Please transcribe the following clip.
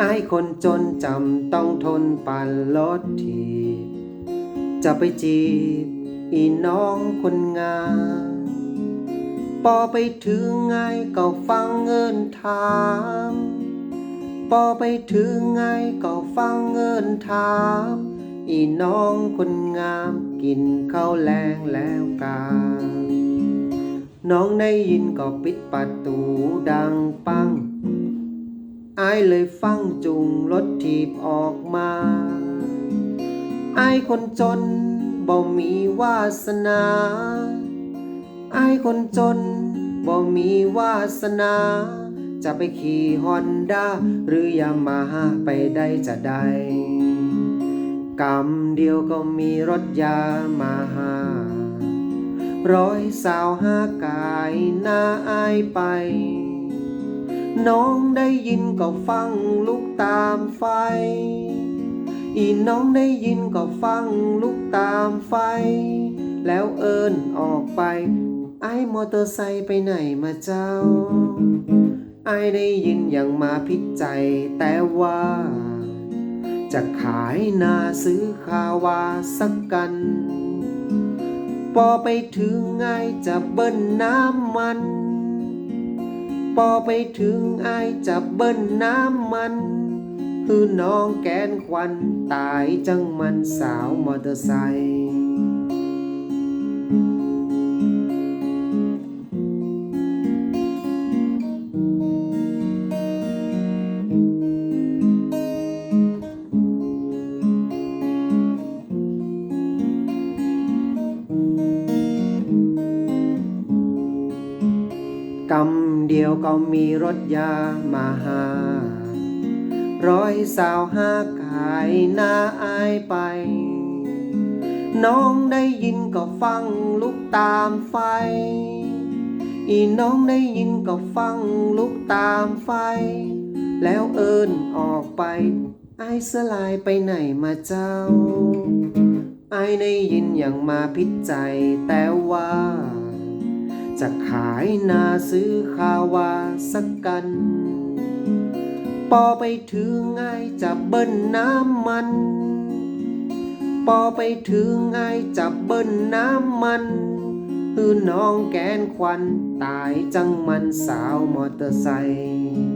อายคนจนจำต้องทนปั่นรถทีจะไปจีบอีน้องคนงามปอไปถึงไงก็ฟังเงินถามปอไปถึงไงก็ฟังเงินถาม อีน้องคนงามกินข้าวแรงแล้วกาน้องได้ยินก็ปิดประตูดังปัง อายเลยฟังจุงรถถีบออกมาอายคนจนบ่มีวาสนาอายคนจนบ่มีวาสนา จะไปขี่ฮอนด้าหรือยามาฮ่าไปได้จะได้กำเดียวก็มีรถยามาฮ่าร้อยสาวห้ากายหน้าอายไป น้องได้ยินก็ฟังลุกตามไฟ อีน้องได้ยินก็ฟังลุกตามไฟ แล้วเอิญออกไป ไอ้มอเตอร์ไซค์ไปไหนมาเจ้า ไอ้ได้ยินอย่างมาพิจัยแต่ว่า จะขายนาซื้อคาวาสักกันปอไปถึงไงจะเบิ้ลน้ำมัน ปอไปถึงไอจะเบิ้ลน้ำมัน คือน้องแกนควันตายจังมันสาวมอเตอร์ไซค์กำ เดียวก็มีรถยามาหา ร้อยสาวห้ากายหน้าอายไป น้องได้ยินก็ฟังลุกตามไฟ อีน้องได้ยินก็ฟังลุกตามไฟ แล้วเอิญออกไปไอายสลายไปไหนมาเจ้า ไอายได้ยินอย่างมาพิจัยแต่ว่า จะขายนาซื้อคาวาสักกัน ปอไปถึงไงจะเบิ้ลน้ำมัน ปอไปถึงไงจะเบิ้ลน้ำมัน คือน้องแกนควันตายจังมันสาวมอเตอร์ไซค์